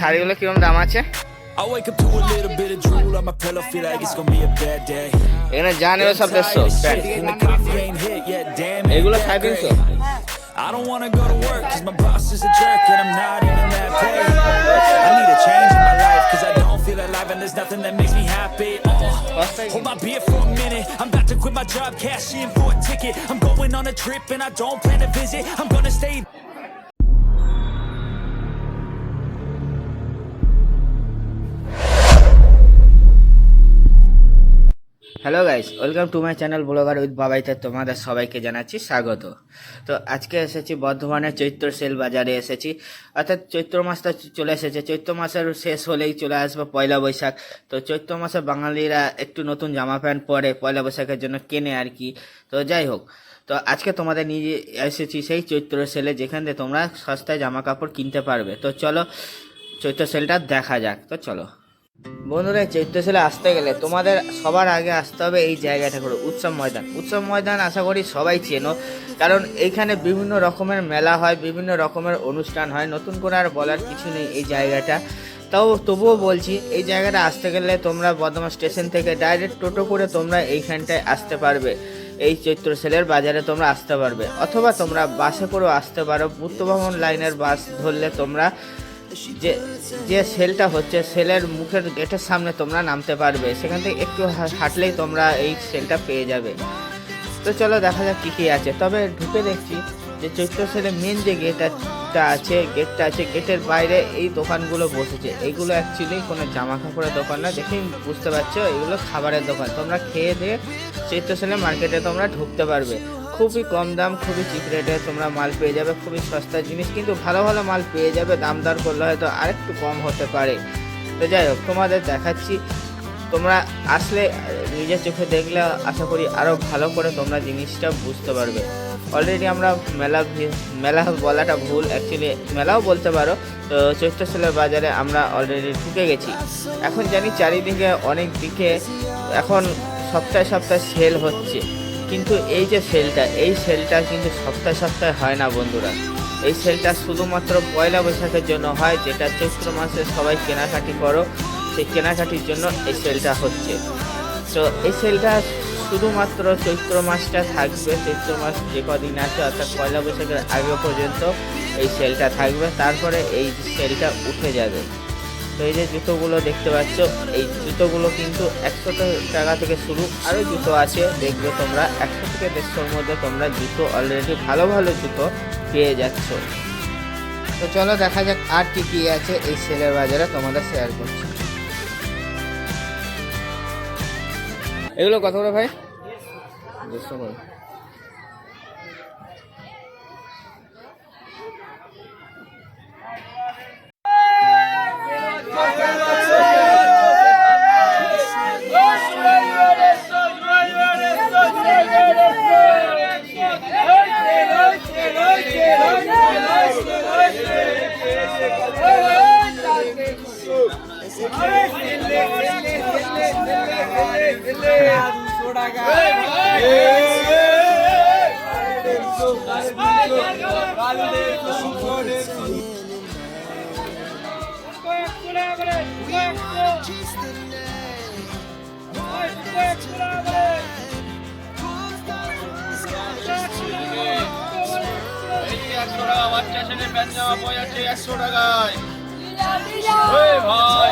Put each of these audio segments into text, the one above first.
শাড়িগুলো কীরকম দাম আছে. এখানে যা নেবে সব দেড়শো. এগুলো সাড়ে তিনশো. I don't wanna go to work cause my boss is a jerk and I'm not even that paid. I need a change in my life cause I don't feel alive and there's nothing that makes me happy. Oh, hold my beer for a minute. I'm about to quit my job, cash in for a ticket. I'm going on a trip and I don't plan to visit. I'm gonna stay. Hello guys welcome to my channel blogger with বাবাইতে তোমাদের সবাইকে জানাচ্ছি স্বাগত। তো আজকে এসেছি বর্ধমানের চৈত্র sell বাজারে এসেছি। অর্থাৎ চৈত্র মাসটা চলে এসেছে, চৈত্র মাসের শেষ হলেই চলে আসবে পয়লা বৈশাখ। তো চৈত্র মাসে বাঙালিরা একটু নতুন জামা প্যান্ট পরে পয়লা বৈশাখের জন্য কেনে আর কি। তো যাই হোক, তো আজকে তোমাদের নিয়ে এসেছি সেই চৈত্র সেলে যেখান থেকে তোমরা সস্তায় জামা কাপড় কিনতে পারবে। তো চলো চৈত্র সেলটা দেখা যাক। তো চলো। বন্ধুরা চৈত্র সেলে আসতে গেলে তোমাদের সবার আগে আসতে হবে এই জায়গাটা করে, উৎসব ময়দান। উৎসব ময়দান আশা করি সবাই চেনো, কারণ এইখানে বিভিন্ন রকমের মেলা হয়, বিভিন্ন রকমের অনুষ্ঠান হয়। নতুন করে আর বলার কিছু নেই এই জায়গাটা। তাও তবুও বলছি, এই জায়গাটা আসতে গেলে তোমরা বর্ধমান স্টেশন থেকে ডাইরেক্ট টোটো করে তোমরা এইখানটায় আসতে পারবে। এই চৈত্র সেলের বাজারে তোমরা আসতে পারবে। অথবা তোমরা বাসে করেও আসতে পারো। বুদ্ধভবন লাইনের বাস ধরলে তোমরা যে যে সেলটা হচ্ছে, সেলের মুখের গেটের সামনে তোমরা নামতে পারবে। সেখান থেকে একটু হাঁটলেই তোমরা এই সেলটা পেয়ে যাবে। তো চলো দেখা যাক কী কী আছে। তবে ঢুকে দেখছি যে চৈত্র সেলের মেন যে গেটটা আছে গেটটা আছে গেটের বাইরে এই দোকানগুলো বসেছে। এইগুলো অ্যাকচুয়ালি কোনো জামা কাপড়ের দোকান না, দেখেই বুঝতে পারছ, এগুলো খাবারের দোকান। তোমরা খেয়ে দিয়ে চৈত্র সেলের মার্কেটে তোমরা ঢুকতে পারবে। খুবই কম দাম, খুবই চিপ রেটে তোমরা মাল পেয়ে যাবে, খুবই সস্তা জিনিস, কিন্তু ভালো ভালো মাল পেয়ে যাবে, দাম দর করলে হয়তো আরেকটু কম হতে পারে। তো যাই হোক, তোমাদের দেখাচ্ছি, তোমরা আসলে নিজের চোখে দেখলে আশা করি আরও ভালো করে তোমরা জিনিসটা বুঝতে পারবে। অলরেডি আমরা মেলা মেলা বলাটা ভুল অ্যাকচুয়ালি মেলাও বলতে পারো, তো চৈত্র সেলের বাজারে আমরা অলরেডি ঢুকে গেছি। এখন জানি চারিদিকে অনেক দিকে এখন সপ্তাহে সপ্তাহে সেল হচ্ছে। কিন্তু এই যে সেলটা, এই সেলটা কিন্তু সপ্তাহে সপ্তাহে হয় না বন্ধুরা। এই সেলটা শুধুমাত্র পয়লা বৈশাখের জন্য হয়, যেটা চৈত্র মাসে সবাই কেনাকাটি করো, সেই কেনাকাটির জন্য এই সেলটা হচ্ছে। তো এই সেলটা শুধুমাত্র চৈত্র মাসটা থাকবে, চৈত্র মাস যে কদিন আছে, অর্থাৎ পয়লা বৈশাখের আগে পর্যন্ত এই সেলটা থাকবে, তারপরে এই সেলটা উঠে যাবে। তো এই যে জুতোগুলো দেখতে পাচ্ছ এই জুতোগুলো কিন্তু একশো টাকা থেকে শুরু আরও জুতো আছে। দেখবে তোমরা একশো থেকে দেড়শোর মধ্যে তোমরা জুতো অলরেডি ভালো ভালো জুতো পেয়ে যাচ্ছ। তো চলো দেখা যাক আর কি কি আছে এই সেলের বাজারে তোমাদের শেয়ার করছি। এগুলো কত করে ভাই? দেড়শো করে। একশো টাকা বাচ্চা ছেলে প্যান্ট জামা যাচ্ছে একশো টাকায়। ওই ভাই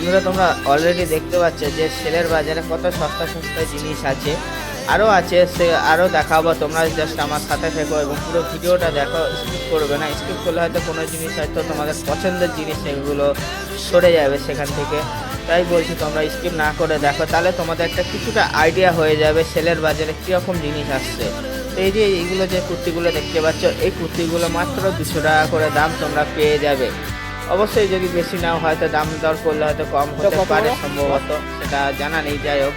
বন্ধুরা, তোমরা অলরেডি দেখতে পাচ্ছ যে সেলের বাজারে কত সস্তা সস্তা জিনিস আছে। আরও আছে, সে আরও দেখাবো। তোমরা জাস্ট আমার সাথে থেকো এবং পুরো ভিডিওটা দেখো স্কিপ করবে না। স্কিপ করলে হয়তো কোনো জিনিস হয়তো তোমাদের পছন্দের জিনিস সেগুলো সরে যাবে সেখান থেকে। তাই বলছি, তোমরা স্কিপ না করে দেখো। তাহলে তোমাদের একটা কিছুটা আইডিয়া হয়ে যাবে সেলের বাজারে কীরকম জিনিস আসছে। তো এই যে এইগুলো যে কুর্তিগুলো দেখতে পাচ্ছ, এই কুর্তিগুলো মাত্র দুশো টাকা করে দাম তোমরা পেয়ে যাবে। অবশ্যই যদি বেশি নাও হয়তো দাম দর করলে হয়তো কম হতে পারে সম্ভবত সেটা জানা নেই যাই হোক।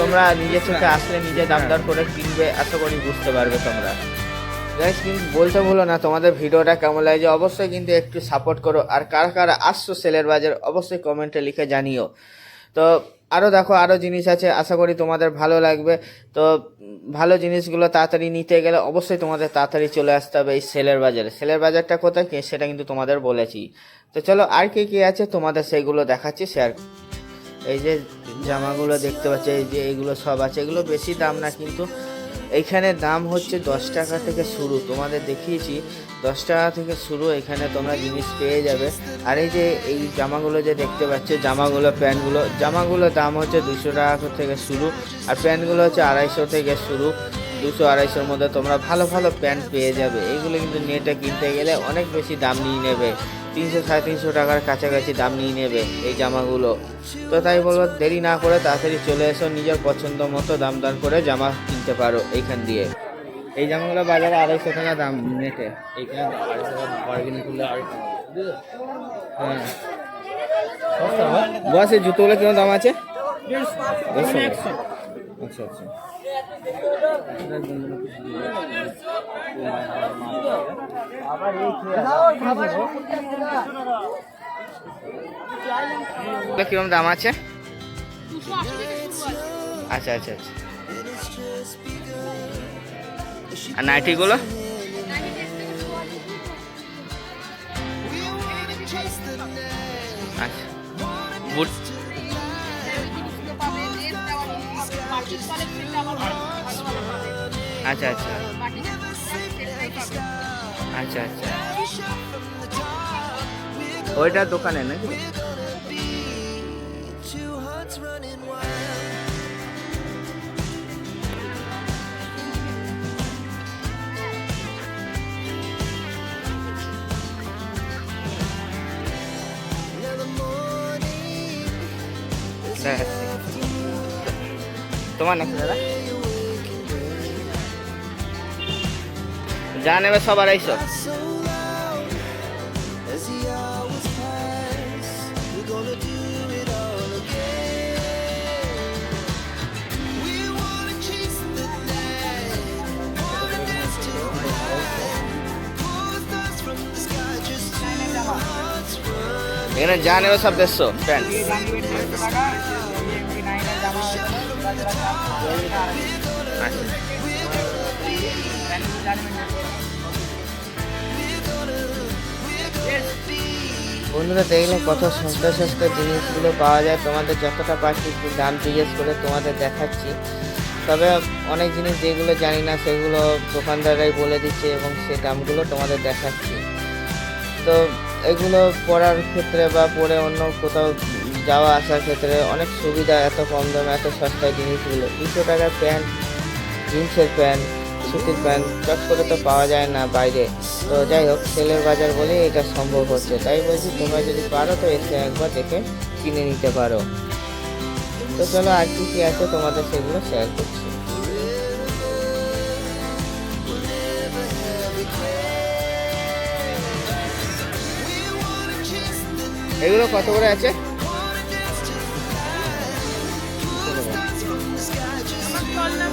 তোমরা নিজের চোখে আসলে নিজে দাম দর করে কিনবে আশা করি বুঝতে পারবে তোমরা। গাইস কিন্তু বলতে ভুলো না তোমাদের ভিডিওটা কেমন লাগে অবশ্যই কিন্তু একটু সাপোর্ট করো। আর কারা কারা আসছো সেলের বাজার অবশ্যই কমেন্টে লিখে জানিও। তো আরও দেখো আরও জিনিস আছে, আশা করি তোমাদের ভালো লাগবে। তো ভালো জিনিসগুলো তাড়াতাড়ি নিতে গেলে অবশ্যই তোমাদের তাড়াতাড়ি চলে আসতে হবে এই সেলের বাজারে। সেলের বাজারটা কোথায়? কি সেটা কিন্তু তোমাদের বলেছি। তো চলো, আর কি কী আছে? তোমাদের সেইগুলো দেখাচ্ছি শেয়ার এই যে জামাগুলো দেখতে পাচ্ছি, এই যে এইগুলো সব আছে, এগুলো বেশি দাম না, কিন্তু এইখানে দাম হচ্ছে দশ টাকা থেকে শুরু। তোমাদের দেখিয়েছি, দশ টাকা থেকে শুরু, এখানে তোমরা জিনিস পেয়ে যাবে। আর এই যে, এই জামাগুলো যে দেখতে পাচ্ছ, জামাগুলো, প্যান্টগুলো জামাগুলোর দাম হচ্ছে দুশো টাকা থেকে শুরু, আর প্যান্টগুলো হচ্ছে আড়াইশো থেকে শুরু। দুশো আড়াইশোর মধ্যে তোমরা ভালো ভালো প্যান্ট পেয়ে যাবে। এইগুলো কিন্তু নেটে কিনতে গেলে অনেক বেশি দাম নিয়ে নেবে। তিনশো সাড়ে তিনশো টাকার কাছাকাছি দাম নিয়ে নেবে এই জামাগুলো। তো তাই বলব দেরি না করে তাড়াতাড়ি চলে এসো নিজের পছন্দ মতো দাম দাম করে জামা কিনতে পারো এইখান দিয়ে। এই জামাগুলো বাজারে আড়াইশো টাকা দাম নেটে। এইখানে আড়াইশো টাকা বার্গেনিং করলে আর হ্যাঁ। বস এই জুতোগুলো কীরকম দাম আছে? দেড়শো। আচ্ছা আচ্ছা। কীরকম দাম আছে? আচ্ছা আচ্ছা আচ্ছা। আর নাইটিগুলো? আচ্ছা। বুট? আচ্ছা আচ্ছা। আচ্ছা আচ্ছা। ওইটা দোকানে নাকি? তোমার নাকি দাদা? যা নেবে সব আড়াইশো এখানে যা নেবে সব দেড়শো প্যান্ট বন্ধুরা দেখলে কত সস্তা সস্তা জিনিসগুলো পাওয়া যায়। তোমাদের যতটা পারছি দাম জিজ্ঞেস করে তোমাদের দেখাচ্ছি। তবে অনেক জিনিস যেগুলো জানি না, সেগুলো দোকানদাররাই বলে দিচ্ছে এবং সে দামগুলো তোমাদের দেখাচ্ছি। তো এগুলো পড়ার ক্ষেত্রে বা পরে অন্য কোথাও যাওয়া আসার ক্ষেত্রে অনেক সুবিধা এত কম দামে, এত সস্তায় জিনিসগুলো। দুশো টাকার প্যান্ট, জিন্সের প্যান্ট, সুতির প্যান্ট, চট করে তো পাওয়া যায় না বাইরে। তো যাই হোক, সেলের বাজার বলে এটা সম্ভব হচ্ছে। তাই বলছি, তোমরা যদি পারো তো এসে একবার দেখে কিনে নিতে পারো। তো চলো, আর কি কি আছে তোমাদের সেগুলো শেয়ার করছি। এগুলো কত করে আছে?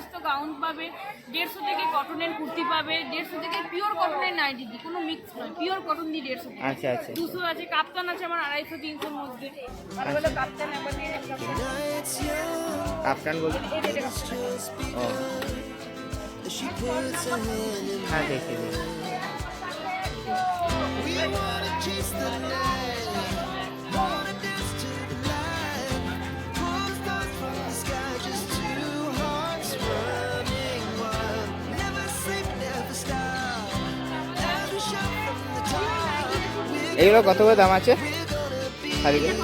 সমস্ত গাউন পাবে দেড়শো থেকে কটনের কুর্তি পাবে দেড়শো থেকে পিওর কটনের নাইটি দি কোনো মিক্স নয় পিওর কটন দিয়ে দেড়শো আচ্ছা আচ্ছা। দুশো আছে কাপ্তান আছে আমার আড়াইশো তিনশোর মধ্যে। ভালো কাপ্তান একবার কাপ্তান। বলতে? ও। হ্যাঁ দেখে দিই এগুলো কত করে দাম আছে? শাড়িগুলো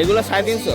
এগুলো সাড়ে তিনশো?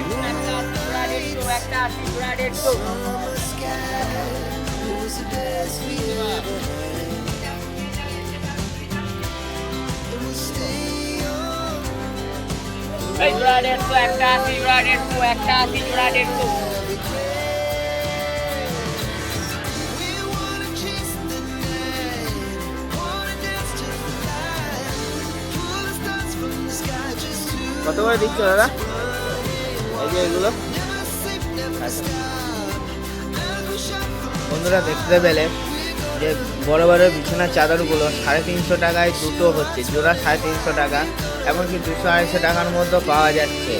সস্তাই নেই। এই জোড়া দেড়শো একটা আশি জোড়া দেড়শো একটা আশি জোড়া দেড়শো কত করে দিচ্ছ দাদা এই এগুলো। বন্ধুরা দেখতে পেলে যে বড় বড় বিছানার চাদরগুলো সাড়ে তিনশো টাকায় দুটো হচ্ছে, জোড়া সাড়ে তিনশো টাকা, এমনকি দুশো আড়াইশো টাকার মধ্যে পাওয়া যাচ্ছে।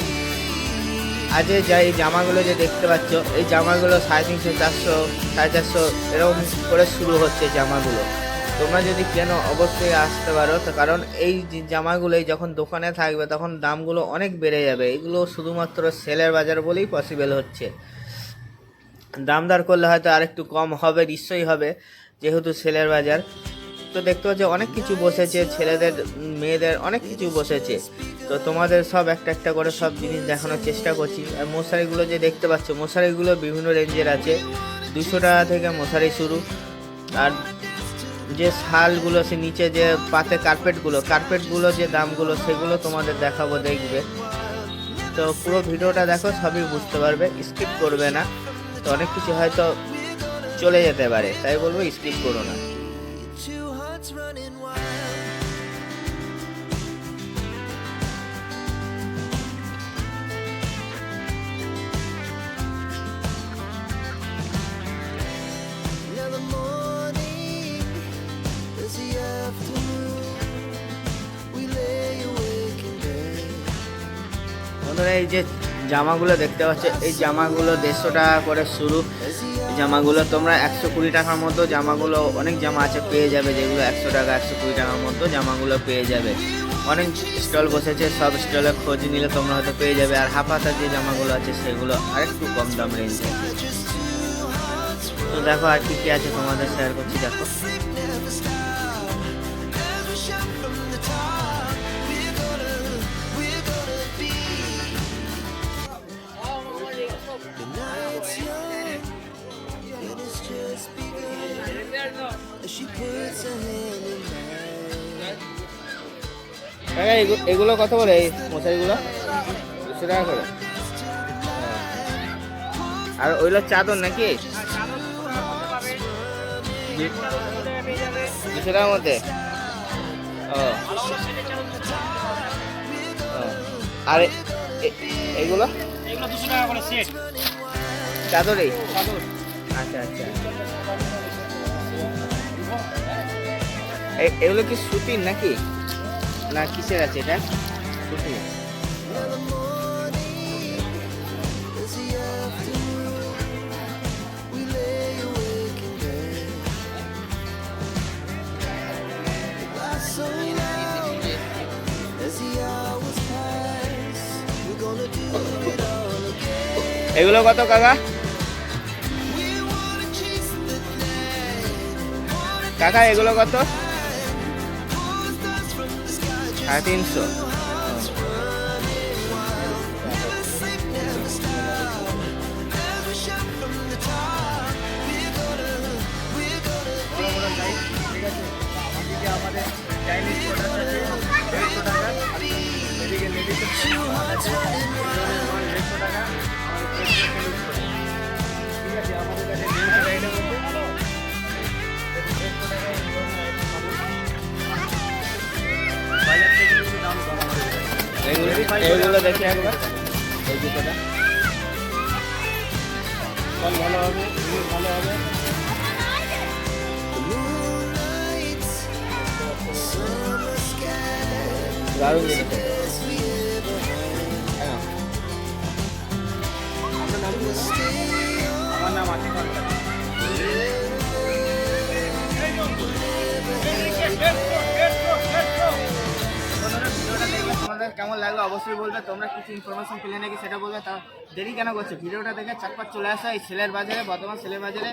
আজ এই যা এই জামাগুলো যে দেখতে পাচ্ছ, এই জামাগুলো সাড়ে তিনশো, চারশো, সাড়ে চারশো এরকম করে শুরু হচ্ছে জামাগুলো। তোমরা যদি কেন অবশ্যই আসতে পারো, তো কারণ এই জামাগুলোই যখন দোকানে থাকবে, তখন দামগুলো অনেক বেড়ে যাবে। এগুলো শুধুমাত্র সেলের বাজার বলেই পসিবল হচ্ছে। দামদার করলে হয়তো আরেকটু কম হবে, নিশ্চয়ই হবে, যেহেতু সেলের বাজার। তো দেখতে পাচ্ছি, অনেক কিছু বসেছে, ছেলেদের, মেয়েদের অনেক কিছু বসেছে। তো তোমাদের সব একটা একটা করে সব জিনিস দেখানোর চেষ্টা করছি। আর মশারিগুলো যে দেখতে পাচ্ছ, মশারিগুলো বিভিন্ন রেঞ্জের আছে। দুশো টাকা থেকে মশারি শুরু। আর যে শালগুলো, সে নিচে যে পাতে কার্পেটগুলো কার্পেটগুলো যে দামগুলো, সেগুলো তোমাদের দেখাবো, দেখবে। তো পুরো ভিডিওটা দেখো, সবই বুঝতে পারবে স্কিপ করবে না। তো অনেক কিছু হয়তো চলে যেতে পারে, তাই বলব স্কিপ করো না। যে জামাগুলো দেখতে পাচ্ছ, এই জামাগুলো দেড়শো টাকা করে শুরু। জামাগুলো তোমরা একশো কুড়ি টাকার মতো জামাগুলো, অনেক জামা আছে পেয়ে যাবে যেগুলো একশো টাকা, একশো কুড়ি টাকার মতো জামাগুলো পেয়ে যাবে। অনেক স্টল বসেছে, সব স্টলে খোঁজ নিলে তোমরা হয়তো পেয়ে যাবে। আর হাফ হাতার যে জামাগুলো আছে, সেগুলো আরেকটু কম দাম রেঞ্জে। তো দেখো আর কি কি আছে তোমাদের শেয়ার করছি, দেখো। Night's young, and it's just begun. As she puts her hand in mine. এগুলো কত করে এই মশারিগুলো দুশো টাকা করে আর ওইগুলো চাদর নাকি দুশো টাকার মধ্যে ও। আর এগুলো দুশো টাকা করে সেট চাদরেই আচ্ছা আচ্ছা। এগুলো কি সুতির নাকি? না কিসের আছে এটা? সুতি এগুলো কত, কাকা. কাকা, এগুলো কত? সাড়ে তিনশো। আমাদের চাইনিজ প্রোডাক্ট আছে। দেড়শো টাকা এদিকে লেডিস এগুলো দেখি একবার এই জুতোটা ফল ভালো হবে ভালো হবে? আমার নাম সরকার। তোমাদের কেমন লাগল অবশ্যই বলবে, তোমরা কিছু ইনফরমেশন পেলে নাকি সেটা বলবে, তা দেরি কেন করছ? ভিডিওটা দেখে চারপাট চলে আসা এই সেলের বাজারে, বর্তমান সেলের বাজারে।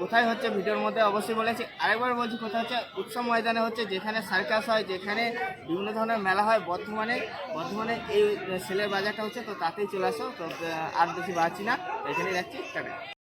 কোথায় হচ্ছে ভিডিওর মধ্যে? অবশ্যই বলেছি। আরেকবার বলছি, কোথায় হচ্ছে? উৎসব ময়দানে হচ্ছে, যেখানে সার্কাস হয়, যেখানে বিভিন্ন ধরনের মেলা হয়, বর্ধমানে। বর্ধমানে এই সেলের বাজারটা হচ্ছে, তো তাতেই চলে আসো। তো আর বেশি বাড়ছি না। এখানেই যাচ্ছি টাটা।